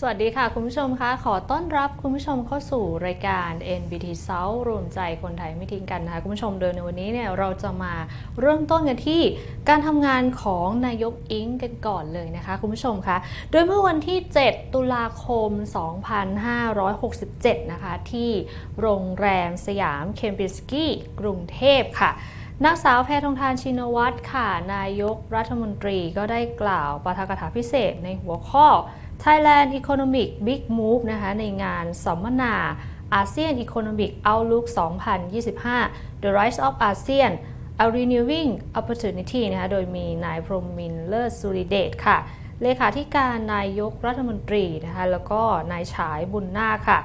สวัสดีค่ะ คุณผู้ชมคะขอต้อนรับคุณผู้ชมเข้าสู่รายการ NBT South รวมใจคนไทยไม่ทิ้งกันนะคะคุณผู้ชมโดยในวันนี้เนี่ยเราจะมาเริ่มต้นกันที่การทำงานของนายกอิงกันก่อนเลยนะคะคุณผู้ชมคะโดยเมื่อวันที่ 7 ตุลาคม 2567 นะคะ ที่โรงแรมสยามเคมปิสกี้กรุงเทพค่ะนางสาวแพทองทานชินวัตรค่ะนายกรัฐมนตรีก็ได้กล่าวปาฐกถาพิเศษในหัวข้อ Thailand Economic Big Move นะคะในงานสัมมนา ASEAN Economic Outlook 2025 The Rise of ASEAN A Renewing Opportunity นะคะโดยมีนายพรหมมินทร์เลิศสุริเดชค่ะ เลขาธิการนายกรัฐมนตรีนะคะแล้วก็นายฉายบุญนาคค่ะ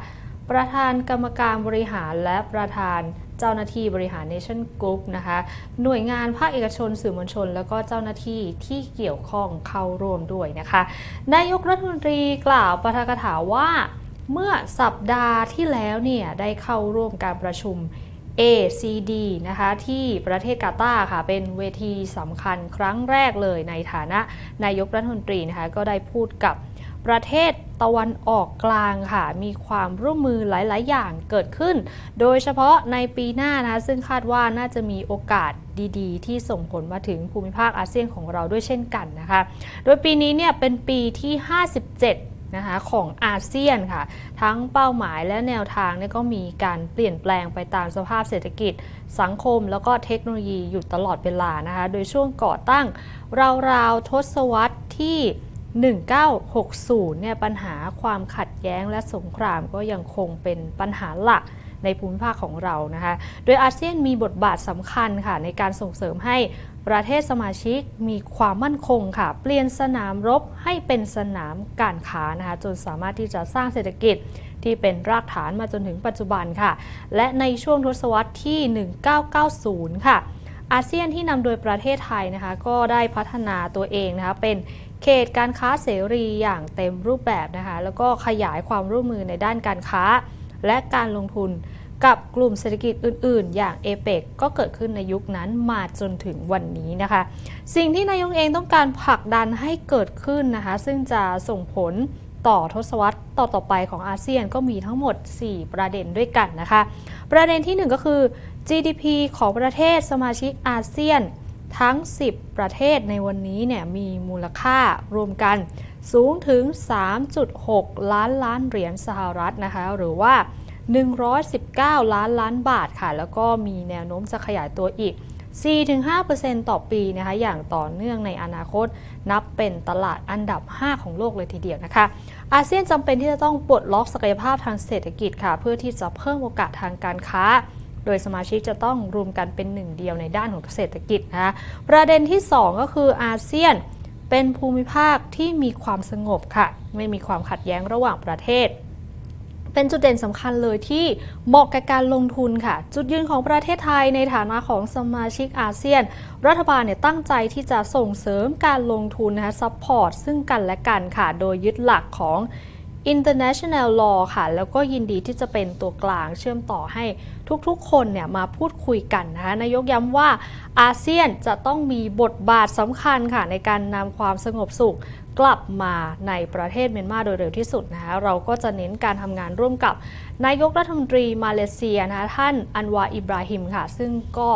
ประธานกรรมการบริหารและประธาน เจ้าหน้าที่บริหาร Nation Group นะคะหน่วยงานภาคเอกชนสื่อมวลชน แล้วก็เจ้าหน้าที่ที่เกี่ยวข้องเข้าร่วมด้วยนะคะ นายกรัฐมนตรีกล่าวปาฐกถาว่าเมื่อสัปดาห์ที่แล้วเนี่ยได้เข้าร่วมการประชุม ACD นะคะที่ประเทศกาตาร์ค่ะเป็นเวทีสำคัญครั้งแรกเลยในฐานะนายกรัฐมนตรีนะคะก็ได้พูดกับประเทศ ตะวันออกกลางค่ะ มีความร่วมมือหลาย ๆ อย่างเกิดขึ้น โดยเฉพาะในปีหน้านะคะซึ่งคาดว่าน่าจะมีโอกาสดีๆ ที่ส่งผลมาถึงภูมิภาคอาเซียนของเราด้วยเช่นกันนะคะ โดยปีนี้เนี่ยเป็นปีที่ 57นะคะของอาเซียนค่ะ ทั้งเป้าหมายและแนวทางเนี่ยก็มีการเปลี่ยนแปลงไปตามสภาพเศรษฐกิจ สังคมแล้วก็เทคโนโลยีอยู่ตลอดเวลานะคะ โดยช่วงก่อตั้งราวๆทศวรรษที่ 1960 เนี่ยปัญหาความขัดแย้งและสงครามก็ยังคงเป็นปัญหาหลักในภูมิภาคของเรานะคะ โดยอาเซียนมีบทบาทสำคัญค่ะในการส่งเสริมให้ประเทศสมาชิกมีความมั่นคงค่ะ เปลี่ยนสนามรบให้เป็นสนามการค้านะคะจนสามารถที่จะสร้างเศรษฐกิจที่เป็นรากฐานมาจนถึงปัจจุบันค่ะ และในช่วงทศวรรษที่ 1990 ค่ะอาเซียนที่นำโดยประเทศไทยนะคะก็ได้พัฒนาตัวเองนะคะเป็น เขตการค้าเสรีอย่างเต็มรูปแบบนะคะแล้วก็ขยายความร่วมมือในด้านการค้า และการลงทุนกับกลุ่มเศรษฐกิจอื่น ๆ อย่างเอเปกก็เกิดขึ้นในยุคนั้นมาจนถึงวันนี้นะคะ สิ่งที่นายกเองต้องการผลักดันให้เกิดขึ้นนะคะ ซึ่งจะส่งผลต่อทศวรรษต่อต่อไปของอาเซียนก็มีทั้งหมด 4 ประเด็นด้วยกันนะคะ ประเด็นที่ 1 ก็คือ GDP ของประเทศสมาชิกอาเซียน ทั้ง 10 ประเทศในวันนี้เนี่ยมีมูลค่ารวมกันสูงถึง 3.6 ล้านล้านเหรียญสหรัฐนะคะ หรือว่า 119 ล้านล้านบาทค่ะ แล้วก็มีแนวโน้มจะขยายตัวอีก 4-5%ต่อปีนะคะ อย่างต่อเนื่องในอนาคต นับเป็นตลาดอันดับ 5 ของโลกเลยทีเดียวนะคะ อาเซียนจำเป็นที่จะต้องปลดล็อกศักยภาพทางเศรษฐกิจค่ะ เพื่อที่จะเพิ่มโอกาสทางการค้า โดยสมาชิกจะต้องรวมกันเป็นหนึ่งเดียวในด้านของเศรษฐกิจนะคะประเด็นที่ 2 ก็คืออาเซียนเป็นภูมิภาคที่มีความสงบค่ะ ไม่มีความขัดแย้งระหว่างประเทศ เป็นจุดเด่นสำคัญเลยที่เหมาะกับการลงทุนค่ะ จุดยืนของประเทศไทยในฐานะของสมาชิกอาเซียน รัฐบาลเนี่ยตั้งใจที่จะส่งเสริมการลงทุนนะคะซัพพอร์ตซึ่งกันและกันค่ะ โดยยึดหลักของ international law ค่ะ แล้วก็ยินดีที่จะเป็นตัวกลางเชื่อมต่อให้ ทุกๆ คนเนี่ยมาพูดคุยกันนะคะนายกย้ำว่าอาเซียนจะต้องมีบทบาทสำคัญค่ะในการนำความสงบสุขกลับมาในประเทศเมียนมาโดยเร็วที่สุดนะคะเราก็จะเน้นการทำงานร่วมกับนายกรัฐมนตรีมาเลเซียนะคะท่านอันวาอิบราฮิมค่ะ ซึ่งก็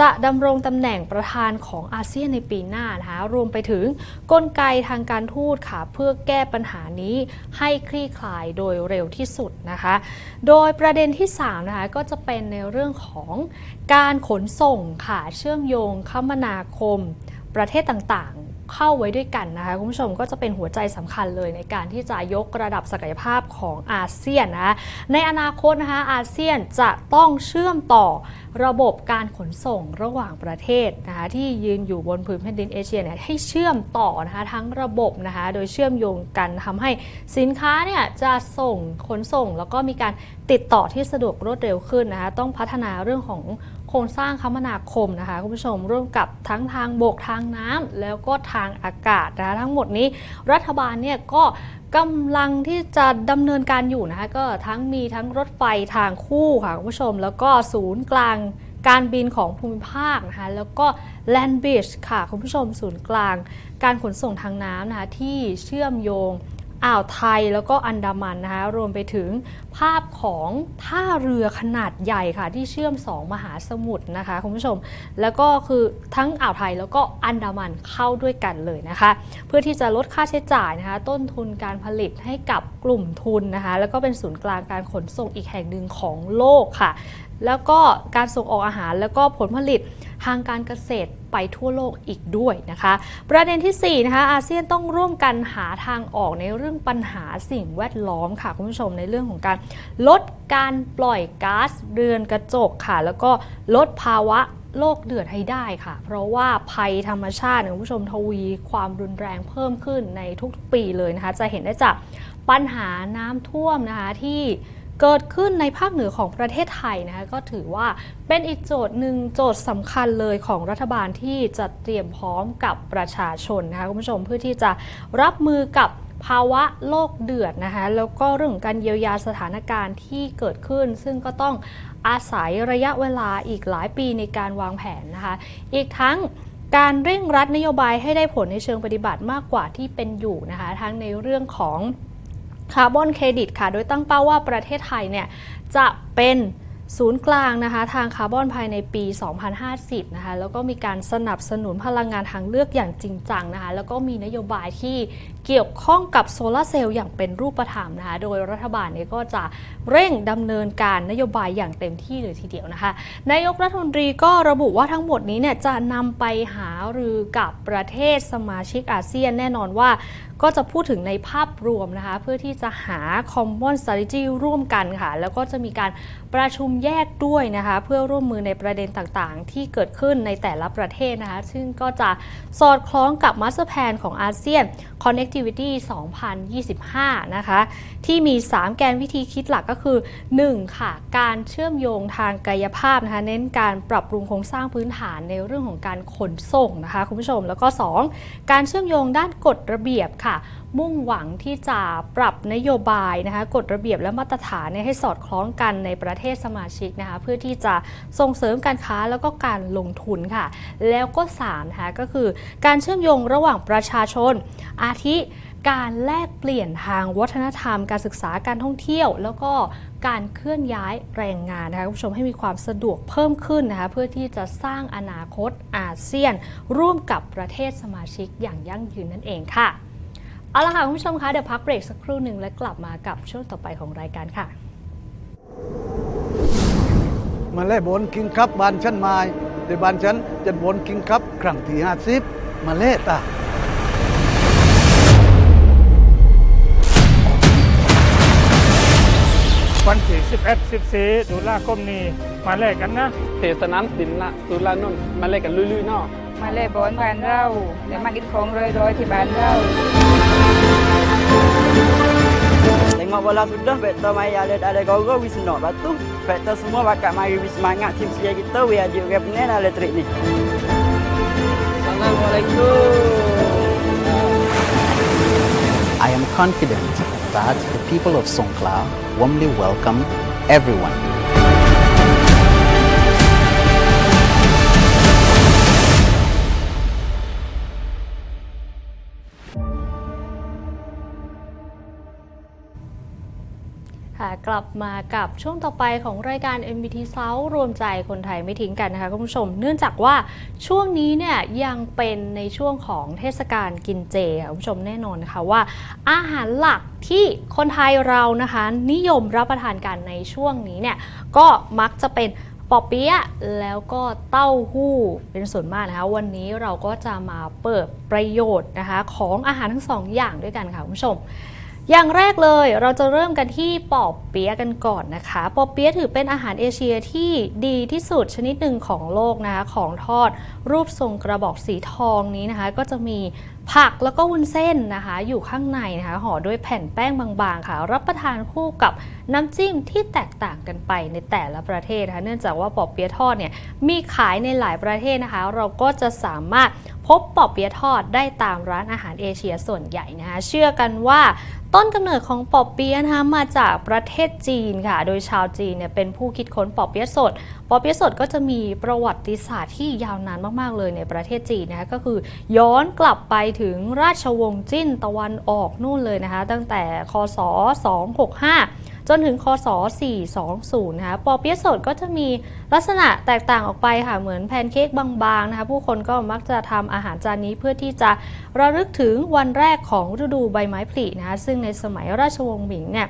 จะดำรงตำแหน่งประธานของอาเซียนในปีหน้านะคะรวมไปถึงกลไกทางการทูตค่ะเพื่อแก้ปัญหานี้ให้คลี่คลายโดยเร็วที่สุดนะคะ โดยประเด็นที่3นะคะก็จะเป็นในเรื่องของการขนส่งค่ะเชื่อมโยงคมนาคมประเทศต่าง เข้าไว้ด้วยกันนะคะคุณผู้ชมก็จะเป็นหัวใจสำคัญเลยในการที่จะยกระดับศักยภาพของอาเซียนนะะในอนาคตนะคะอาเซียนจะต้องเชื่อมต่อระบบการขนส่งระหว่างประเทศนะคะที่ยืนอยู่บนผืนแผ่นดินเอเชียเนี่ยให้เชื่อมต่อนะคะทั้งระบบนะคะโดยเชื่อมโยงกันทำให้สินค้าเนี่ยจะส่งขนส่ง แล้วก็มีการติดต่อที่สะดวกรวดเร็วขึ้นนะคะต้องพัฒนาเรื่องของ โครงสร้างคมนาคมนะคะคุณผู้ชมร่วมกับทั้งทางบกทางน้ำแล้วก็ทางอากาศนะคะทั้งหมดนี้รัฐบาลเนี่ยก็กำลังที่จะดำเนินการอยู่นะคะก็ทั้งมีทั้งรถไฟทางคู่ค่ะคุณผู้ชม แล้วก็ศูนย์กลางการบินของภูมิภาคนะคะแล้วก็ Land Bridge ค่ะคุณผู้ชมศูนย์กลาง การขนส่งทางน้ำนะคะที่เชื่อมโยง อ่าวไทยแล้วก็อันดามันนะคะรวมไปถึงภาพของท่าเรือขนาดใหญ่ค่ะ ที่เชื่อมสองมหาสมุทรนะคะคุณผู้ชม แล้วก็คือทั้งอ่าวไทยแล้วก็อันดามันเข้าด้วยกันเลยนะคะ เพื่อที่จะลดค่าใช้จ่ายนะคะ ต้นทุนการผลิตให้กับกลุ่มทุนนะคะ แล้วก็เป็นศูนย์กลางการขนส่งอีกแห่งหนึ่งของโลกค่ะ แล้วก็การส่งออกอาหารแล้วก็ผลผลิต ทางการเกษตรไปทั่วโลกอีกด้วยนะคะ ประเด็นที่4นะคะอาเซียนต้องร่วมกันหาทางออกในเรื่องปัญหาสิ่งแวดล้อมค่ะคุณผู้ชมในเรื่องของการลดการปล่อยก๊าซเรือนกระจกค่ะ แล้วก็ลดภาวะโลกเดือดให้ได้ค่ะ เพราะว่าภัยธรรมชาติคุณผู้ชมทวีความรุนแรงเพิ่มขึ้นในทุกๆปีเลยนะคะ จะเห็นได้จากปัญหาน้ำท่วมนะคะที่ เกิดขึ้นในภาคเหนือของประเทศไทยนะคะก็ถือว่าเป็นอีกโจทย์หนึ่งโจทย์สำคัญเลยของรัฐบาลที่จะเตรียมพร้อมกับประชาชนนะคะคุณผู้ชมเพื่อที่จะรับมือกับภาวะโลกเดือดนะคะแล้วก็เรื่องของการเยียวยาสถานการณ์ที่เกิดขึ้น ซึ่งก็ต้องอาศัยระยะเวลาอีกหลายปีในการวางแผนนะคะ อีกทั้งการเร่งรัดนโยบายให้ได้ผลในเชิงปฏิบัติมากกว่าที่เป็นอยู่นะคะ ทั้งในเรื่องของ คาร์บอนเครดิตค่ะ โดยตั้งเป้าว่าประเทศไทยเนี่ยจะเป็นศูนย์กลางนะคะทางคาร์บอนภายในปี 2050 นะคะแล้วก็มีการสนับสนุนพลังงานทางเลือกอย่างจริงจังนะคะแล้วก็มีนโยบายที่เกี่ยวข้องกับโซลาเซลล์อย่างเป็นรูปธรรมนะคะโดยรัฐบาลเนี่ยก็จะเร่งดำเนินการนโยบายอย่างเต็มที่เลยทีเดียวนะคะนายกรัฐมนตรีก็ระบุว่าทั้งหมดนี้เนี่ยจะนำไปหารือกับประเทศสมาชิกอาเซียนแน่นอนว่า ก็จะพูดถึงในภาพรวมนะคะ เพื่อที่จะหา common strategy ร่วมกันค่ะ แล้วก็จะมีการประชุมแยกด้วยนะคะ เพื่อร่วมมือในประเด็นต่างๆ ที่เกิดขึ้นในแต่ละประเทศนะคะ ซึ่งก็จะสอดคล้องกับ Master Plan ของอาเซียน Connectivity 2025 นะคะ ที่มี 3 แกนวิธีคิดหลักก็คือ 1. ค่ะ การเชื่อมโยงทางกายภาพนะคะเน้นการปรับปรุงโครงสร้างพื้นฐานในเรื่องของการขนส่งนะคะคุณผู้ชมแล้วก็ 2. การเชื่อมโยงด้านกฎระเบียบค่ะมุ่งหวังที่จะปรับนโยบายนะคะกฎระเบียบและมาตรฐานให้สอดคล้องกันในประเทศสมาชิกนะคะเพื่อที่จะส่งเสริมการค้าแล้วก็การลงทุนค่ะ แล้วก็3นะคะก็คือการเชื่อมโยงระหว่างประชาชน อาทิการแลกเปลี่ยนทางวัฒนธรรม การศึกษาการท่องเที่ยว แล้วก็การเคลื่อนย้ายแรงงานนะคะคุณผู้ชมให้มีความสะดวกเพิ่มขึ้นนะคะเพื่อที่จะสร้างอนาคตอาเซียน ร่วมกับประเทศสมาชิกอย่างยั่งยืนนั่นเองค่ะ เอาละค่ะคุณผู้ชมคะเดี๋ยวพักเบรกสักครู่หนึ่งและกลับมากับช่วงต่อไปของรายการค่ะ มาเล่บนคิงครับบ้านฉันไม้แต่บ้านฉันจะบนคิงครับครั้งที่ห้าสิบมาเล่ตาวันที่11 14ตุลาคมนี้มาแลกกันนะเทสนามดินละสุรานนท์มาเล่นกันลุยๆเนาะ มาเล่บอลบ้านเราเดี๋ยวมากินของโรยๆที่บ้านเรา Tengok bola sudah, Peter mai ada ada gol wis nak batu. Peter semua bakat mari wis semangat tim sedia kita we ada orang pening dalam trik ni. I am confident that the people of Songkla warmly welcome everyone. . กลับมากับช่วงต่อไปของรายการ MBT South รวมใจคนไทยไม่ทิ้งกันนะคะคุณผู้ชม เนื่องจากว่าช่วงนี้เนี่ยยังเป็นในช่วงของเทศกาลกินเจค่ะคุณผู้ชมแน่นอนนะคะว่า อาหารหลักที่คนไทยเรานะคะ นิยมรับประทานกันในช่วงนี้เนี่ยก็มักจะเป็นปอเปี๊ยะแล้วก็เต้าหู้เป็นส่วนมากนะคะ วันนี้เราก็จะมาเปิดประโยชน์นะคะของอาหารทั้งสองอย่างด้วยกันค่ะคุณผู้ชม อย่างแรกเลยเราจะเริ่มกันที่ปอบเปี๊ยะกันก่อนนะคะ ปอบเปี๊ยะถือเป็นอาหารเอเชียที่ดีที่สุดชนิดหนึ่งของโลกนะคะของทอดรูปทรงกระบอกสีทองนี้นะคะ ก็จะมีผักแล้วก็วุ้นเส้นนะคะ อยู่ข้างในนะคะห่อด้วยแผ่นแป้งบางๆค่ะ รับประทานคู่กับน้ำจิ้มที่แตกต่างกันไปในแต่ละประเทศนะคะเนื่องจากว่าปอบเปี๊ยะทอดเนี่ยมีขายในหลายประเทศนะคะ เราก็จะสามารถพบปอบเปี๊ยะทอดได้ตามร้านอาหารเอเชียส่วนใหญ่นะคะเชื่อกันว่า ต้นกำเนิดของปอบเปี๊ยะนะคะมาจากประเทศจีนค่ะ โดยชาวจีนเนี่ยเป็นผู้คิดค้นปอบเปี๊ยะสด ปอบเปี๊ยะสดก็จะมีประวัติศาสตร์ที่ยาวนานมากๆเลยในประเทศจีนนะคะก็คือย้อนกลับไปถึงราชวงศ์จิ้นตะวันออกนู่นเลยนะคะ ตั้งแต่คศ 265 จนถึงคศ 420 นะคะปอเปี๊ยะสดก็จะมีลักษณะแตกต่างออกไปค่ะ เหมือนแพนเค้กบางๆนะคะ ผู้คนก็มักจะทำอาหารจานนี้เพื่อที่จะระลึกถึงวันแรกของฤดูใบไม้ผลินะคะ ซึ่งในสมัยราชวงศ์หมิงเนี่ย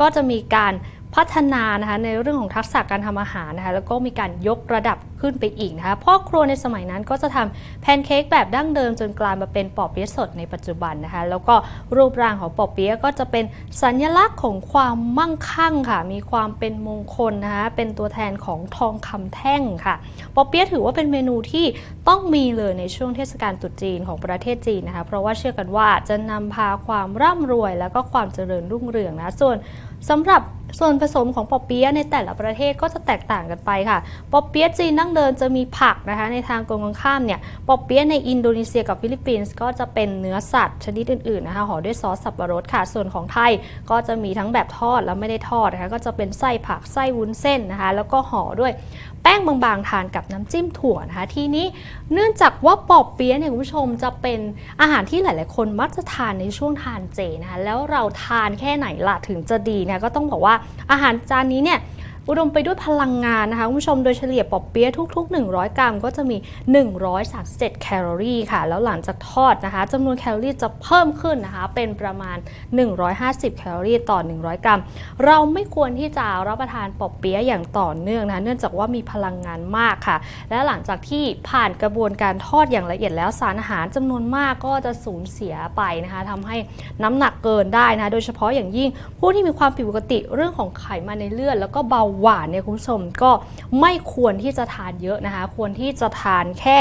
ก็จะมีการ พัฒนานะคะในเรื่องของทักษะการทำอาหารนะคะแล้วก็มีการยกระดับขึ้นไปอีกนะคะพ่อครัวในสมัยนั้นก็จะทำแพนเค้กแบบดั้งเดิมจนกลายมาเป็นปอเปี๊ยะสดในปัจจุบันนะคะแล้วก็รูปร่างของปอเปี๊ยะก็จะเป็นสัญลักษณ์ของความมั่งคั่งค่ะ มีความเป็นมงคลนะคะเป็นตัวแทนของทองคำแท่งค่ะปอเปี๊ยะถือว่าเป็นเมนูที่ต้องมีเลยในช่วงเทศกาลตรุษจีนของประเทศจีนนะคะเพราะว่าเชื่อกันว่าจะนำพาความร่ำรวย แล้วก็ความเจริญรุ่งเรืองนะส่วนสำหรับ ส่วนผสมของปอเปี๊ยะในแต่ละประเทศก็จะแตกต่างกันไปค่ะปอเปี๊ยะจีนดั้งเดิมจะมีผักนะคะในทางตรงกันข้ามเนี่ยปอเปี๊ยะในอินโดนีเซียกับฟิลิปปินส์ก็จะเป็นเนื้อสัตว์ชนิดอื่นๆนะคะห่อด้วยซอสสับปะรดค่ะ ส่วนของไทยก็จะมีทั้งแบบทอดและไม่ได้ทอดนะคะก็จะเป็นไส้ผักไส้วุ้นเส้นนะคะ แล้วก็ห่อด้วยแป้งบางๆ ทานกับน้ำจิ้มถั่วนะคะทีนี้เนื่องจากว่าปอบเปี๊ยะเนี่ยคุณผู้ชมจะเป็นอาหารที่หลายๆ คนมักจะทานในช่วงทานเจนะคะแล้วเราทานแค่ไหนล่ะถึงจะดีนะก็ต้องบอกว่าอาหารจานนี้เนี่ย อุดมไปด้วยพลังงานนะคะคุณผู้ชมโดยเฉลี่ยปอเปี๊ยะทุก ๆ 100 กรัม ก็จะมี 137 แคลอรี่ค่ะ แล้วหลังจากทอดนะคะจำนวนแคลอรี่จะเพิ่มขึ้นนะคะเป็นประมาณ 150 แคลอรี่ต่อ 100 กรัม เราไม่ควรที่จะรับประทานปอเปี๊ยะอย่างต่อเนื่องนะคะเนื่องจากว่ามีพลังงานมากค่ะ และหลังจากที่ผ่านกระบวนการทอดอย่างละเอียดแล้วสารอาหารจำนวนมากก็จะสูญเสียไปนะคะทำให้น้ำหนักเกินได้นะโดยเฉพาะอย่างยิ่งผู้ที่มีความผิดปกติเรื่องของไขมันในเลือดแล้วก็เบาหวานเนี่ยคุณผู้ชมก็ไม่ควรที่จะทานเยอะนะคะ ควรที่จะทานแค่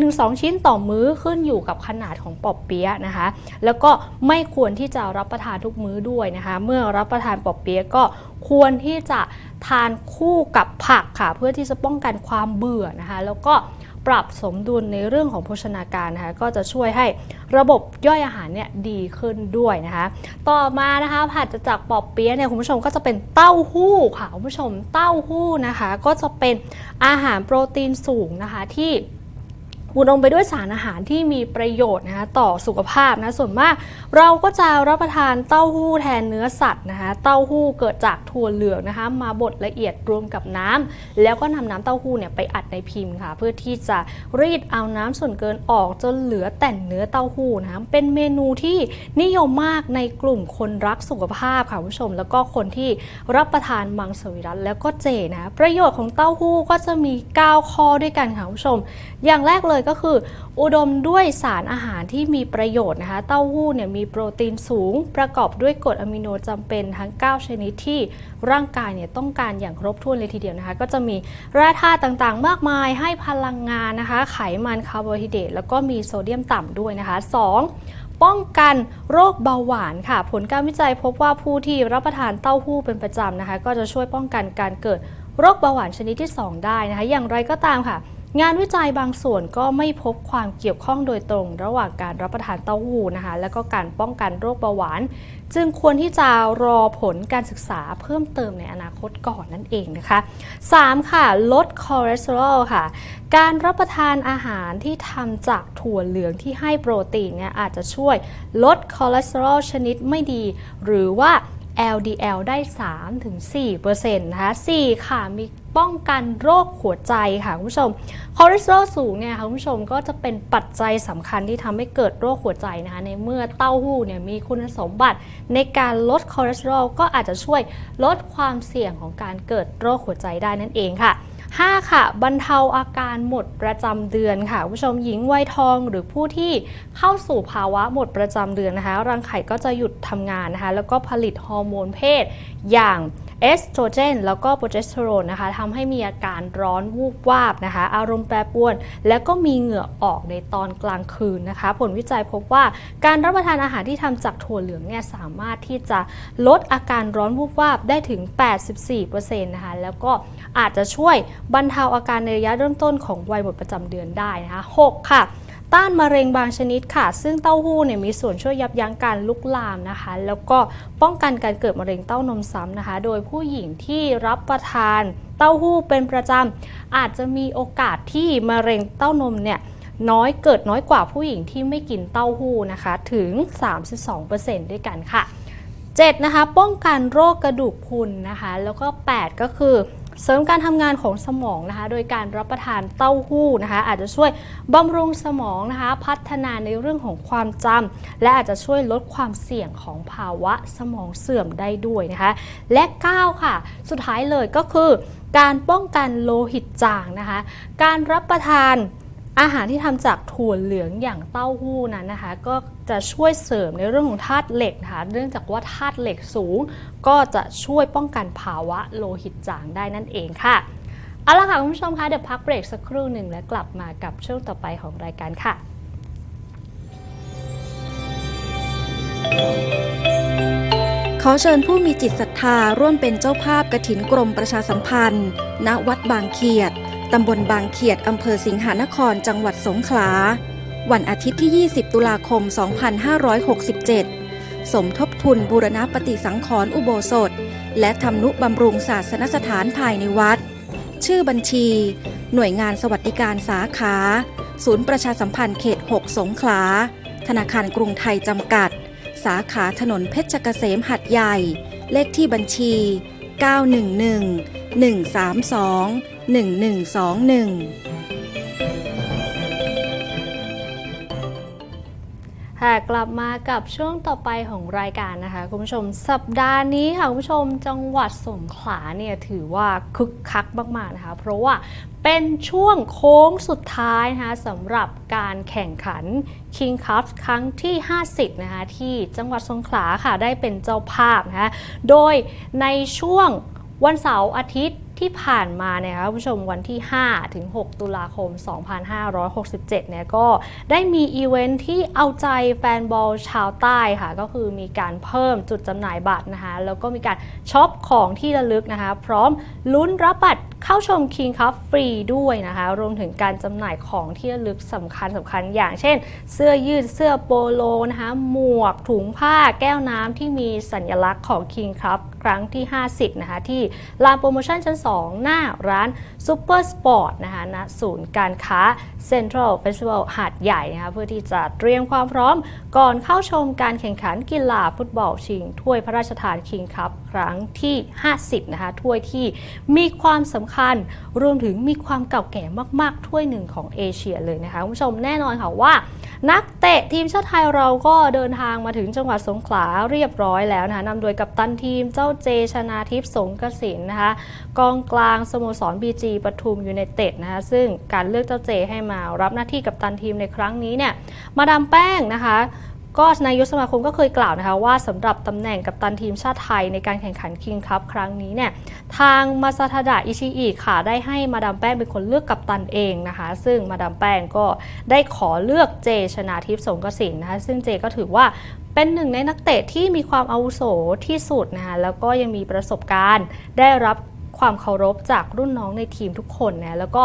1-2 ชิ้นต่อมื้อขึ้นอยู่กับขนาดของปอบเปี๊ยะนะคะ แล้วก็ไม่ควรที่จะรับประทานทุกมื้อด้วยนะคะ เมื่อรับประทานปอบเปี๊ยะก็ควรที่จะทานคู่กับผักค่ะ เพื่อที่จะป้องกันความเบื่อนะคะ แล้วก็ ปรับสมดุลในเรื่องของโภชนาการนะคะก็จะช่วยให้ระบบย่อยอาหารเนี่ยดีขึ้นด้วยนะคะต่อมานะคะผัดจากปอบเปี๊ยะเนี่ยคุณผู้ชมก็จะเป็นเต้าหู้ค่ะคุณผู้ชมเต้าหู้นะคะก็จะเป็นอาหารโปรตีนสูงนะคะที่ อุดมไปด้วยสารอาหารที่มีประโยชน์นะคะต่อสุขภาพนะส่วนมาก เราก็จะรับประทานเต้าหู้แทนเนื้อสัตว์นะคะเต้าหู้เกิดจากถั่วเหลืองนะคะมาบดละเอียดรวมกับน้ำแล้วก็นำน้ำเต้าหู้เนี่ยไปอัดในพิมพ์ค่ะ เพื่อที่จะรีดเอาน้ำส่วนเกินออกจนเหลือแต่เนื้อเต้าหู้นะคะเป็นเมนูที่นิยมมากในกลุ่มคนรักสุขภาพค่ะคุณผู้ชม แล้วก็คนที่รับประทานมังสวิรัตแล้วก็เจนะะประโยชน์ของเต้าหู้ก็จะมี 9 ข้อด้วยกันค่ะคุณผู้ชม อย่างแรกเลยก็คือ อุดมด้วยสารอาหารที่มีประโยชน์นะคะ เต้าหู้เนี่ยมีโปรตีนสูง ประกอบด้วยกรดอะมิโนจำเป็นทั้ง 9 ชนิดที่ร่างกายเนี่ยต้องการอย่างครบถ้วนเลยทีเดียวนะคะ ก็จะมีแร่ธาตุต่างๆ มากมายให้พลังงานนะคะ ไขมันคาร์โบไฮเดรตแล้วก็มีโซเดียมต่ำด้วยนะคะ 2. ป้องกันโรคเบาหวานค่ะ ผลการวิจัยพบว่าผู้ที่รับประทานเต้าหู้เป็นประจำนะคะ ก็จะช่วยป้องกันการเกิดโรคเบาหวานชนิดที่ 2 ได้นะคะ อย่างไรก็ตามค่ะ งานวิจัยบางส่วนก็ไม่พบความเกี่ยวข้องโดยตรง ระหว่างการรับประทานเต้าหู้นะคะ และก็การป้องกันโรคเบาหวาน จึงควรที่จะรอผลการศึกษาเพิ่มเติมในอนาคตก่อนนั่นเองนะคะ 3. ค่ะ ลดคอเลสเตอรอลค่ะ การรับประทานอาหารที่ทำจากถั่วเหลืองที่ให้โปรตีนเนี่ยอาจจะช่วยลดคอเลสเตอรอลชนิดไม่ดี หรือว่า LDL ได้ 3-4%นะคะ4ค่ะ มีป้องกันโรคหัวใจค่ะคุณผู้ชม คอเลสเตอรอลสูงเนี่ยค่ะคุณผู้ชมก็จะเป็นปัจจัยสำคัญที่ทำให้เกิดโรคหัวใจนะคะ ในเมื่อเต้าหู้เนี่ยมีคุณสมบัติในการลดคอเลสเตอรอลก็อาจจะช่วยลดความเสี่ยงของการเกิดโรคหัวใจได้นั่นเองค่ะ 5 ค่ะ บรรเทาอาการหมดประจำเดือนค่ะผู้ชมหญิงวัยทองหรือผู้ที่เข้าสู่ภาวะหมดประจำเดือนนะคะ รังไข่ก็จะหยุดทำงานนะคะ แล้วก็ผลิตฮอร์โมนเพศอย่าง เอสโตรเจนแล้วก็โปรเจสเตอโรนนะคะทำให้มีอาการร้อนวูบวาบนะคะ อารมณ์แปรปรวน แล้วก็มีเหงื่อออกในตอนกลางคืนนะคะ ผลวิจัยพบว่าการรับประทานอาหารที่ทำจากถั่วเหลืองเนี่ยสามารถที่จะลดอาการร้อนวูบวาบได้ถึง 84%นะคะแล้วก็อาจจะช่วยบรรเทาอาการในระยะเริ่มต้นของวัยหมดประจำเดือนได้นะคะ 6 ค่ะ ต้านมะเร็งบางชนิดค่ะ ซึ่งเต้าหู้เนี่ยมีส่วนช่วยยับยั้งการลุกลามนะคะ แล้วก็ป้องกันการเกิดมะเร็งเต้านมซ้ำนะคะ โดยผู้หญิงที่รับประทานเต้าหู้เป็นประจำอาจจะมีโอกาสที่มะเร็งเต้านมเนี่ยน้อยเกิดน้อยกว่าผู้หญิงที่ไม่กินเต้าหู้นะคะถึง 32%ด้วยกันค่ะ 7. นะคะป้องกันโรคกระดูกพรุนนะคะ แล้วก็ 8 ก็คือ เสริมการทำงานของสมองนะคะ โดยการรับประทานเต้าหู้นะคะ อาจจะช่วยบำรุงสมองนะคะ พัฒนาในเรื่องของความจำและอาจจะช่วยลดความเสี่ยงของภาวะสมองเสื่อมได้ด้วยนะคะ และ 9 ค่ะ สุดท้ายเลยก็คือ การป้องกันโลหิตจางนะคะ การรับประทาน อาหารที่ทำจากถั่วเหลืองอย่างเต้าหู้นั้นนะคะ ก็จะช่วยเสริมในเรื่องของธาตุเหล็กนะคะเนื่องจากว่าธาตุเหล็กสูง ก็จะช่วยป้องกันภาวะโลหิตจางได้นั่นเองค่ะเอาละค่ะคุณผู้ชมคะเดี๋ยวพักเบรกสักครู่หนึ่งและกลับมากับช่วงต่อไปของรายการค่ะ ขอเชิญผู้มีจิตศรัทธาร่วมเป็นเจ้าภาพกระถินกรมประชาสัมพันธ์ ณวัดบางเขียด ตำบลบางเขียดอำเภอสิงหานครจังหวัดสงขลา วันอาทิตย์ที่ 20 ตุลาคม 2567 สมทบทุนบูรณปฏิสังขรณ์อุโบสถ และทำนุบำรุงศาสนสถานภายในวัด ชื่อบัญชี หน่วยงานสวัสดิการสาขา ศูนย์ประชาสัมพันธ์เขต 6 สงขลา ธนาคารกรุงไทยจำกัด สาขาถนนเพชรเกษมหัดใหญ่ เลขที่บัญชี 911 132 1121 ค่ะกลับมากับช่วงต่อไปของรายการนะคะ คุณผู้ชมสัปดาห์นี้ค่ะ คุณผู้ชมจังหวัดสงขลาเนี่ยถือว่าคึกคักมาก ๆ นะคะ เพราะว่าเป็นช่วงโค้งสุดท้ายนะคะสำหรับการแข่งขัน King Cup ครั้งที่ 50 นะคะที่จังหวัดสงขลาค่ะได้เป็นเจ้าภาพนะคะโดยในช่วงวันเสาร์อาทิตย์ ที่ผ่านมาเนี่ยค่ะคุณผู้ชมวันที่ 5 ถึง 6 ตุลาคม 2567 เนี่ยก็ได้มีอีเวนท์ที่เอาใจแฟนบอลชาวใต้ค่ะ ก็คือมีการเพิ่มจุดจำหน่ายบัตรนะคะ แล้วก็มีการช็อปของที่ระลึกนะคะ พร้อมลุ้นรับบัตรเข้าชม King Cup ฟรีด้วยนะคะ รวมถึงการจำหน่ายของที่ระลึกสำคัญสำคัญอย่างเช่น เสื้อยืดเสื้อโปโลนะคะ หมวกถุงผ้าแก้วน้ำที่มีสัญลักษณ์ของ King Cup ครั้งที่ 50 นะคะ ที่ลานโปรโมชั่นชั้น 2หน้าร้าน Super Sport นะคะณศูนย์การค้า Central Festival หาดใหญ่นะคะเพื่อที่จะเตรียมความพร้อมก่อนเข้าชมการแข่งขันกีฬาฟุตบอลชิง ถ้วยพระราชทาน King Cup ครั้งที่ 50 นะคะถ้วยที่มีความสำคัญรวมถึงมีความเก่าแก่มากๆ ถ้วยหนึ่งของเอเชียเลยนะคะคุณผู้ชมแน่นอนค่ะว่า นักเตะทีมชาติไทยเราก็เดินทางมาถึงจังหวัดสงขลาเรียบร้อยแล้วนะคะนำโดยกัปตันทีมเจ้าเจชนาทิพย์สงกระสินนะคะกองกลางสโมสร BG ปทุมยูไนเต็ดนะคะซึ่งการเลือกเจ้าเจให้มารับหน้าที่กัปตันทีมในครั้งนี้เนี่ยมาดามแป้งนะคะก็นายกสมาคมก็เคยกล่าวนะคะว่าสำหรับตำแหน่งกัปตันทีมชาติไทยในการแข่งขันคิงคัพครั้งนี้เนี่ยทางมาซาทาดะอิชิอิค่ะได้ให้มาดามแป้งเป็นคนเลือกกัปตันเองนะคะ ซึ่งมาดามแป้งก็ได้ขอเลือกเจชนาทิพย์สงกสินนะคะซึ่งเจก็ถือว่าเป็นหนึ่งในนักเตะที่มีความอาวุโสที่สุดนะคะแล้วก็ยังมีประสบการณ์ได้รับ ความเคารพจากรุ่นน้องในทีมทุกคนนะแล้วก็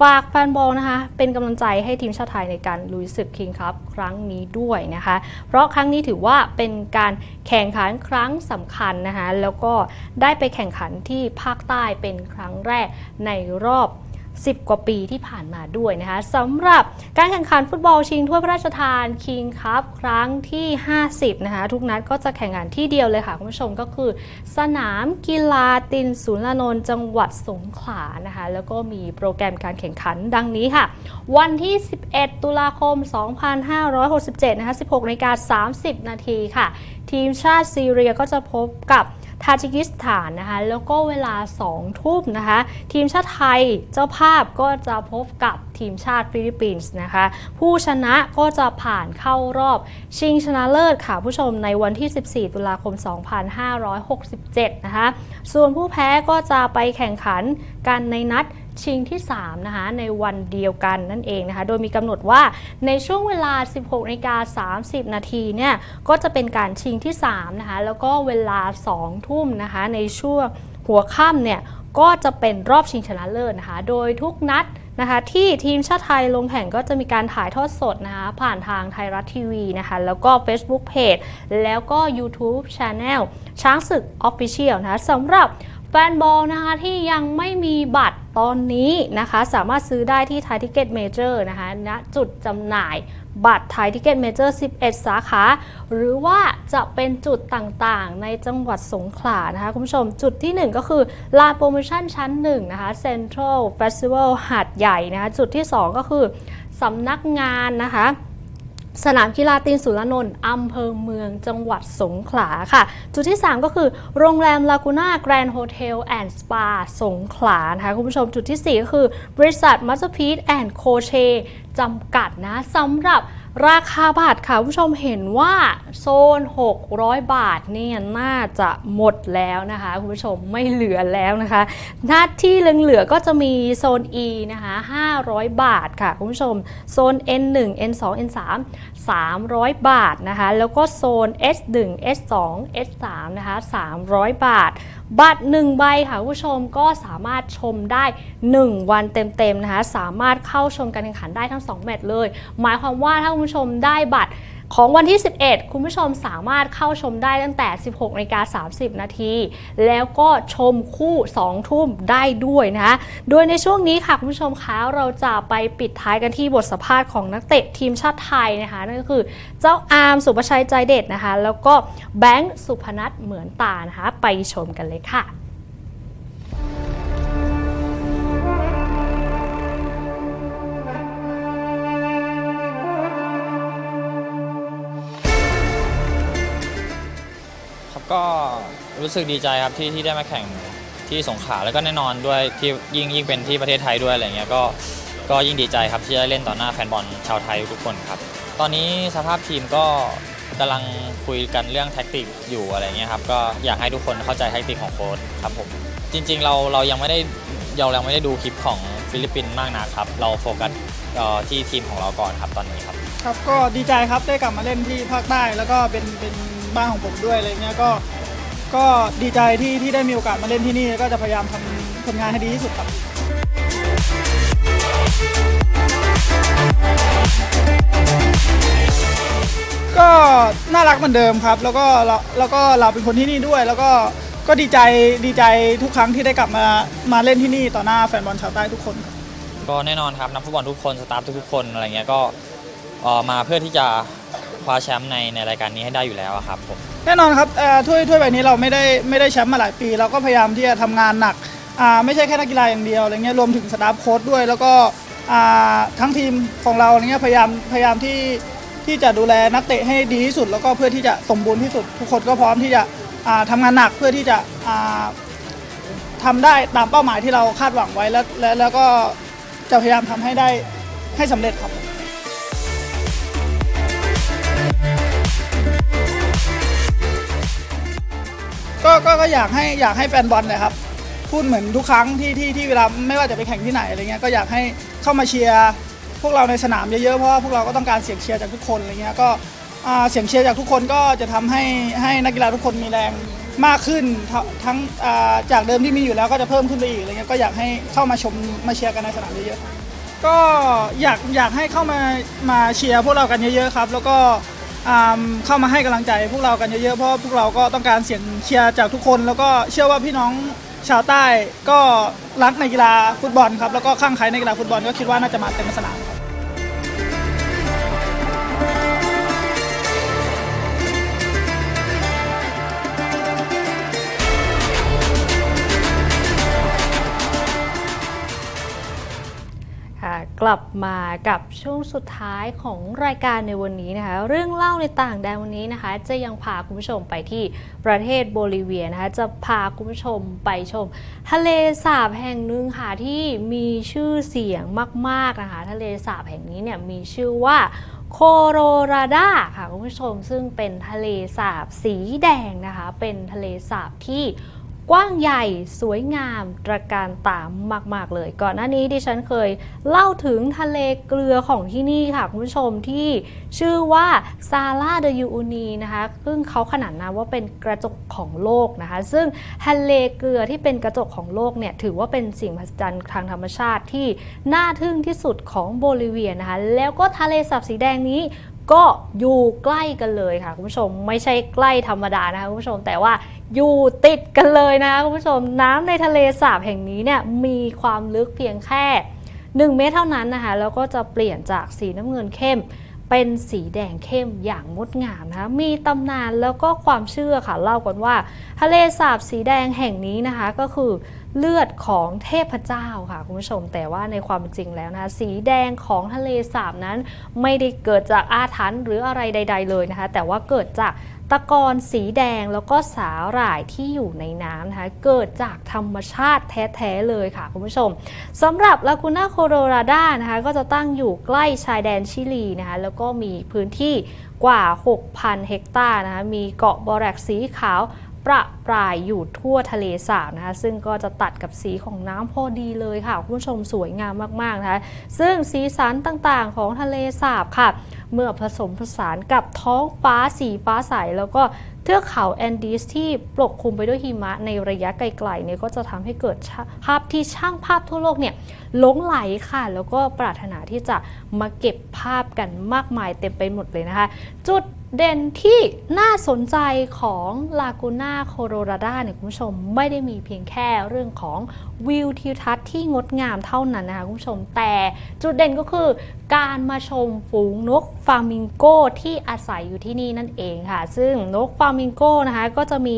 ฝากแฟนบอลนะคะ เป็นกำลังใจให้ทีมชาติไทยในการลุยศึกคิงครับครั้งนี้ด้วยนะคะ เพราะครั้งนี้ถือว่าเป็นการแข่งขันครั้งสำคัญนะคะ แล้วก็ได้ไปแข่งขันที่ภาคใต้เป็นครั้งแรกในรอบ 10 กว่าปีที่ผ่านมาด้วยนะคะสำหรับการแข่งขันฟุตบอลชิงถ้วยพระราชทาน King Cup ครั้งที่ 50 นะคะทุกนัดก็จะแข่งขันที่เดียวเลยค่ะคุณผู้ชมก็คือ สนามกีฬาตินศูนย์ลานนท์จังหวัดสงขลานะคะแล้วก็มีโปรแกรมการแข่งขันดังนี้ค่ะ วันที่ 11 ตุลาคม 2567 นะคะ 16นาฬิกา30 นาทีค่ะ ทีมชาติซีเรียก็จะพบกับ ทาจิกิสถานนะคะแล้วก็เวลา2ทุ่มนะคะ ทีมชาติไทยเจ้าภาพก็จะพบกับ ทีมชาติฟิลิปปินส์นะคะ ผู้ชนะก็จะผ่านเข้ารอบชิงชนะเลิศค่ะผู้ชมในวันที่ 14 ตุลาคม 2567 นะคะ ส่วนผู้แพ้ก็จะไปแข่งขันกันในนัดชิงที่ 3 นะคะ ในวันเดียวกันนั่นเองนะคะ โดยมีกำหนดว่าในช่วงเวลา 16นาฬิกา30 นาทีเนี่ย ก็จะเป็นการชิงที่ 3 นะคะ แล้วก็เวลา 2 ทุ่มนะคะ ในช่วงหัวค่ำเนี่ย ก็จะเป็นรอบชิงชนะเลิศนะคะ โดยทุกนัดนะคะที่ทีมชาติไทยลงแข่งก็จะมีการถ่ายทอดสดนะคะผ่านทางไทยรัฐทีวีนะคะแล้วก็ Facebook Page แล้วก็ YouTube Channel ช้างศึก Official นะคะสำหรับแฟนบอลนะคะที่ยังไม่มีบัตรตอนนี้นะคะ สามารถซื้อได้ที่ไทยทิเก็ตเมเจอร์นะคะณจุดจำหน่าย บัตรไทยทิเก็ตเมเจอร์ 11 สาขา หรือว่าจะเป็นจุดต่างๆ ในจังหวัดสงขลานะคะ คุณผู้ชม จุดที่ 1 ก็คือ ลานโปรโมชั่นชั้น 1 นะคะ Central Festival หาดใหญ่นะคะ จุดที่ 2 ก็คือสำนักงานนะคะ สนามกีฬาตีนสุรนนท์อำเภอเมืองจังหวัดสงขลาค่ะ จุดที่ 3 ก็คือโรงแรมลากูน่าแกรนด์โฮเทลแอนด์สปาสงขลานะคะคุณผู้ชมจุดที่ 4 ก็คือ บริษัทมัสพีทแอนด์โคเชจำกัดนะสำหรับ ราคาบัตรค่ะคุณผู้ชมเห็นว่าโซน 600 บาทเนี่ยน่าจะหมดแล้วนะคะคุณผู้ชมไม่เหลือแล้วนะคะ หน้าที่เหลือๆก็จะมีโซน E นะคะ 500 บาทค่ะคุณผู้ชม โซน N1 N2 N3 300 บาทนะคะ แล้วก็โซน S1 S2 S3 นะคะ 300 บาท บัตร1ใบค่ะคุณผู้ชมก็สามารถชมได้ 1 วันเต็มๆนะคะ สามารถเข้าชมการแข่งขันได้ทั้ง 2 แมตช์เลย หมายความว่าถ้าคุณผู้ชมได้บัตร ของวันที่ 11 คุณผู้ชมสามารถเข้าชมได้ตั้งแต่ 16นาฬิกา30 นาที แล้วก็ชมคู่ 2 ทุ่มได้ด้วยนะคะโดยในช่วงนี้ค่ะ คุณผู้ชมคะเราจะไปปิดท้ายกันที่บทสัมภาษณ์ของนักเตะทีมชาติไทยนะคะนั่นก็คือเจ้าอาร์มสุประชัยใจเด็ดนะคะ แล้วก็แบงค์สุพนัทเหมือนตานะคะ ไปชมกันเลยค่ะ ก็รู้สึกดีใจครับที่ที่ได้มาแข่งที่สงขลาแล้วก็แน่นอนด้วยที่ยิ่งยิ่งเป็นที่ประเทศไทยด้วยอะไรเงี้ยก็ก็ยิ่งดีใจครับที่ได้เล่นต่อหน้าแฟนบอลชาวไทยทุกคนครับ ตอนนี้สภาพทีมก็กำลังคุยกันเรื่องแท็กติกอยู่อะไรเงี้ยครับก็อยากให้ทุกคนเข้าใจแท็กติกของโค้ชครับผมจริง ๆ เราเรายังไม่ได้เรายังไม่ได้ดูคลิปของฟิลิปปินส์มากนะครับ เราโฟกัสที่ทีมของเราก่อนครับตอนนี้ครับ ครับก็ดีใจครับได้กลับมาเล่นที่ภาคใต้แล้วก็เป็นเป็น บ้านของผมด้วยอะไรเงี้ยก็ก็ดีใจที่ที่ได้มีโอกาสมาเล่นที่นี่ ก็จะพยายามทำผลงานให้ดีที่สุดครับก็น่ารักเหมือนเดิมครับ แล้วก็เราแล้วก็เราเป็นคนที่นี่ด้วย แล้วก็ก็ดีใจดีใจทุกครั้งที่ได้กลับมามาเล่นที่นี่ต่อหน้าแฟนบอลชาวใต้ทุกคนครับก็แน่นอนครับนักฟุตบอลทุกคนสตาฟทุกๆคนอะไรเงี้ยก็มาเพื่อที่จะ คว้าแชมป์ในในรายการนี้ให้ได้อยู่แล้วอะครับผมแน่นอนครับเอ่อถ้วยถ้วยใบนี้เราไม่ได้ไม่ได้แชมป์มาหลายปี เราก็พยายามที่จะทำงานหนักอ่าไม่ใช่แค่นักกีฬาอย่างเดียวอะไรเงี้ยรวมถึงสตาฟโค้ชด้วย แล้วก็อ่าทั้งทีมของเราอะไรเงี้ยพยายามพยายามที่ที่จะดูแลนักเตะให้ดีที่สุด แล้วก็เพื่อที่จะสมบูรณ์ที่สุด ทุกคนก็พร้อมที่จะอ่าทำงานหนักเพื่อที่จะอ่าทำได้ตามเป้าหมายที่เราคาดหวังไว้แล้วแล้วแล้วก็จะพยายามทำให้ได้ให้สำเร็จครับ ก็ก็ก็อยากให้อยากให้แฟนบอลนะครับพูดเหมือนทุกครั้งที่ที่ที่เวลาไม่ว่าจะไปแข่งที่ไหนอะไรเงี้ยก็อยากให้เข้ามาเชียร์พวกเราในสนามเยอะๆเพราะว่าพวกเราก็ต้องการเสียงเชียร์จากทุกคนอะไรเงี้ยก็อ่าเสียงเชียร์จากทุกคนก็จะทำให้ให้นักกีฬาทุกคนมีแรงมากขึ้นทั้งอ่าจากเดิมที่มีอยู่แล้วก็จะเพิ่มขึ้นไปอีกอะไรเงี้ยก็อยากให้เข้ามาชมมาเชียร์กันในสนามเยอะๆก็อยากอยากให้เข้ามามาเชียร์พวกเรากันเยอะๆครับ แล้วก็ เข้ามาให้กำลังใจพวกเรากันเยอะๆ เพราะพวกเราก็ต้องการเสียงเชียร์จากทุกคน แล้วก็เชื่อว่าพี่น้องชาวใต้ก็รักในกีฬาฟุตบอลครับแล้วก็ข้างใครในกีฬาฟุตบอลก็คิดว่าน่าจะมาเต็มสนาม กลับมากับช่วงสุดท้ายของรายการในวันนี้นะคะ เรื่องเล่าในต่างแดนวันนี้นะคะ จะยังพาคุณผู้ชมไปที่ประเทศโบลิเวียนะคะ จะพาคุณผู้ชมไปชม ทะเลสาบแห่งหนึ่งค่ะที่มีชื่อเสียงมากๆนะคะ ทะเลสาบแห่งนี้เนี่ยมีชื่อว่าโคโรราดาค่ะคุณผู้ชมซึ่งเป็นทะเลสาบสีแดงนะคะ เป็นทะเลสาบที่ กว้างใหญ่สวยงามตระการตามมาก ๆ เลย ก่อนหน้านี้ดิฉันเคยเล่าถึงทะเลเกลือของที่นี่ค่ะ คุณผู้ชมที่ชื่อว่าซาลาเดยูนีนะคะซึ่งเขาขนานนามว่าเป็นกระจกของโลกนะคะ ซึ่งทะเลเกลือที่เป็นกระจกของโลกเนี่ยถือว่าเป็นสิ่งมหัศจรรย์ทางธรรมชาติที่น่าทึ่งที่สุดของโบลิเวียนะคะแล้วก็ทะเลสาบสีแดงนี้ ก็อยู่ใกล้กันเลยค่ะคุณผู้ชมไม่ใช่ใกล้ธรรมดานะคะคุณผู้ชมแต่ว่าอยู่ติดกันเลยนะคะคุณผู้ชมน้ำในทะเลสาบแห่งนี้เนี่ยมีความลึกเพียงแค่ 1 เมตรเท่านั้นนะคะแล้วก็จะเปลี่ยนจากสีน้ำเงินเข้ม เป็นสีแดงเข้มอย่างงดงามนะคะมีตำนานแล้วก็ความเชื่อค่ะเล่ากันว่า ทะเลสาบสีแดงแห่งนี้นะคะก็คือ เลือดของเทพเจ้าค่ะคุณผู้ชม แต่ว่าในความจริงแล้วนะคะสีแดงของทะเลสาบนั้น ไม่ได้เกิดจากอาถรรพ์หรืออะไรใด ๆ เลยนะคะ แต่ว่าเกิดจากตะกอนสีแดงแล้วก็สาหร่ายที่อยู่ในน้ำนะคะเกิดจากธรรมชาติแท้ๆเลยค่ะคุณผู้ชมสำหรับลากูน่าโคโรราดานะคะก็จะตั้งอยู่ใกล้ชายแดนชิลีนะคะแล้วก็มีพื้นที่กว่า 6,000 เฮกตาร์นะคะมีเกาะบอแรกสีขาว ประปรายอยู่ทั่วทะเลสาบนะคะ ซึ่งก็จะตัดกับสีของน้ำพอดีเลยค่ะ คุณผู้ชมสวยงามมากๆนะคะ ซึ่งสีสันต่างๆของทะเลสาบค่ะ เมื่อผสมผสานกับท้องฟ้าสีฟ้าใสแล้วก็เทือกเขาแอนดีสที่ปกคลุมไปด้วยหิมะในระยะไกลๆเนี่ยก็จะทำให้เกิดภาพที่ช่างภาพทั่วโลกเนี่ยหลงไหลค่ะ แล้วก็ปรารถนาที่จะมาเก็บภาพกันมากมายเต็มไปหมดเลยนะคะ จุด เด่นที่น่าสนใจของลากูน่าโคโรราดาเนี่ยคุณผู้ชมไม่ได้มีเพียงแค่เรื่องของวิวทิวทัศน์ที่งดงามเท่านั้นนะคะคุณผู้ชมแต่จุดเด่นก็คือการมาชมฝูงนกฟามิงโกที่อาศัยอยู่ที่นี่นั่นเองค่ะ ซึ่งนกฟามิงโกนะคะก็จะมี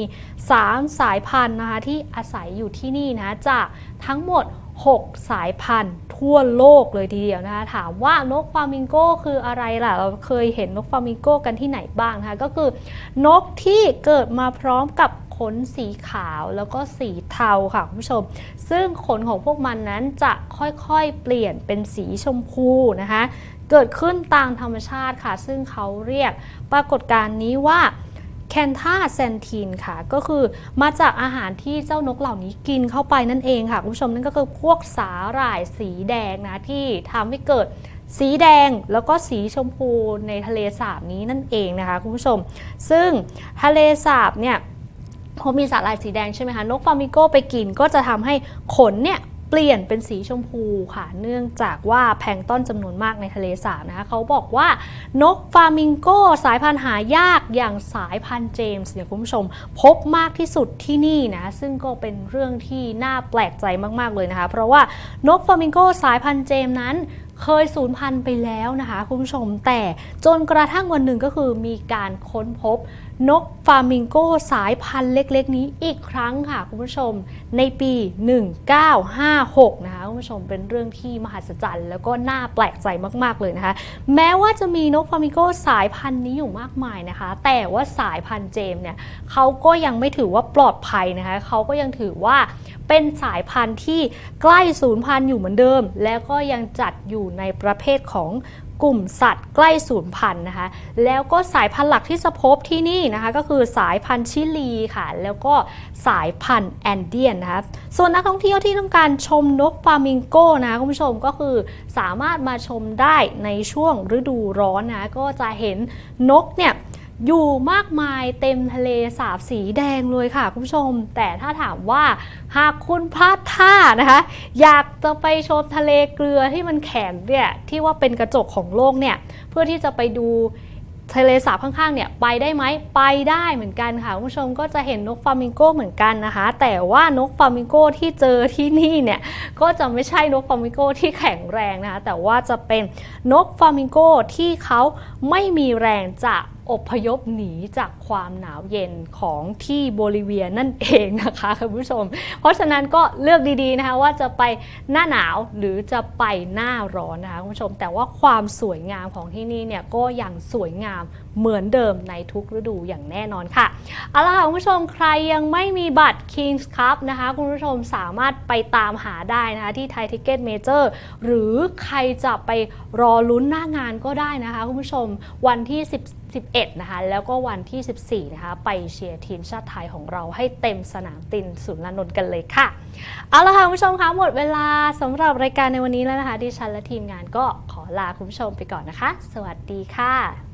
3 สายพันธุ์นะคะที่อาศัยอยู่ที่นี่นะจากทั้งหมด 6 สายพันธุ์ทั่วโลกเลยทีเดียวนะคะถามว่านกฟลามิงโกคืออะไรล่ะ เราเคยเห็นนกฟลามิงโกกันที่ไหนบ้างนะคะก็คือนกที่เกิดมาพร้อมกับขนสีขาวแล้วก็สีเทาค่ะคุณผู้ชม ซึ่งขนของพวกมันนั้นจะค่อยๆเปลี่ยนเป็นสีชมพูนะคะ เกิดขึ้นตามธรรมชาติค่ะ ซึ่งเขาเรียกปรากฏการณ์นี้ว่า แคนทาเซนทีนค่ะ ก็คือมาจากอาหารที่เจ้านกเหล่านี้กินเข้าไปนั่นเองค่ะ คุณผู้ชมนั่นก็คือพวกสาหร่ายสีแดงนะที่ทำให้เกิดสีแดงแล้วก็สีชมพูในทะเลสาบนี้นั่นเองนะคะคุณผู้ชม ซึ่งทะเลสาบเนี่ยพอมีสาหร่ายสีแดงใช่ไหมคะนกฟามิโกไปกินก็จะทำให้ขนเนี่ย เปลี่ยนเป็นสีชมพูค่ะ เนื่องจากว่าแพลงต้นจำนวนมากในทะเลสาบนะคะเขาบอกว่านกฟามิงโกสายพันธุ์หายากอย่างสายพันธุ์เจมส์เนี่ยคุณผู้ชม พบมากที่สุดที่นี่นะซึ่งก็เป็นเรื่องที่น่าแปลกใจมากๆเลยนะคะ เพราะว่านกฟามิงโกสายพันธุ์เจมส์นั้น เคยสูญพันธุ์ไปแล้วนะคะคุณผู้ชมแต่จนกระทั่งวันหนึ่งก็คือมีการค้นพบนกฟามิงโกสายพันธุ์เล็ก ๆ นี้อีกครั้งค่ะคุณผู้ชมในปี 1956 นะคะคุณผู้ชมเป็นเรื่องที่มหัศจรรย์ แล้วก็น่าแปลกใจมากๆเลยนะคะ แม้ว่าจะมีนกฟามิงโกสายพันธุ์นี้อยู่มากมายนะคะ แต่ว่าสายพันธุ์เจมเนี่ยเขาก็ยังไม่ถือว่าปลอดภัยนะคะเขาก็ยังถือว่า เป็นสายพันธุ์ที่ใกล้สูญพันธุ์อยู่เหมือนเดิม แล้วก็ยังจัดอยู่ในประเภทของกลุ่มสัตว์ใกล้สูญพันธุ์นะคะ แล้วก็สายพันธุ์หลักที่จะพบที่นี่นะคะ ก็คือสายพันธุ์ชิลีค่ะ แล้วก็สายพันธุ์แอนเดียนนะคะ ส่วนนักท่องเที่ยวที่ต้องการชมนกฟลามิงโกนะคะคุณผู้ชมก็คือสามารถมาชมได้ในช่วงฤดูร้อนนะ ก็จะเห็นนกเนี่ย อยู่มากมายเต็มทะเลสาบสีแดงเลยค่ะคุณผู้ชม แต่ถ้าถามว่าหากคุณพลาดท่านะคะ อยากจะไปชมทะเลเกลือที่มันแข็งเนี่ยที่ว่าเป็นกระจกของโลกเนี่ยเพื่อที่จะไปดูทะเลสาบข้างๆเนี่ยไปได้ไหมไปได้เหมือนกันค่ะคุณผู้ชมก็จะเห็นนกฟลามิงโกเหมือนกันนะคะ แต่ว่านกฟลามิงโกที่เจอที่นี่เนี่ยก็จะไม่ใช่นกฟลามิงโกที่แข็งแรงนะคะแต่ว่าจะเป็นนกฟลามิงโกที่เขาไม่มีแรงจะ อบพยพหนีจากความหนาวเย็นของที่โบลิเวียนั่นเองนะคะคุณผู้ชม เพราะฉะนั้นก็เลือกดีๆนะคะว่าจะไปหน้าหนาวหรือจะไปหน้าร้อนนะคะคุณผู้ชม แต่ว่าความสวยงามของที่นี่เนี่ยก็ยังสวยงามเหมือนเดิมในทุกฤดูอย่างแน่นอนค่ะเอาล่ะค่ะคุณผู้ชมใครยังไม่มีบัตร Kings Cup นะคะคุณผู้ชมสามารถไปตามหาได้นะคะที่ไทยทิกเก็ตเมเจอร์หรือใครจะไปรอลุ้นหน้างานก็ได้นะคะคุณผู้ชมวันที่10 11 นะคะ แล้วก็วันที่ 14 นะคะ ไปเชียร์ทีมชาติไทยของเราให้เต็มสนามตินศูนย์ลานนท์กันเลยค่ะ เอาละค่ะคุณผู้ชมคะหมดเวลาสำหรับรายการในวันนี้แล้วนะคะ ดิฉันและทีมงานก็ขอลาคุณผู้ชมไปก่อนนะคะ สวัสดีค่ะ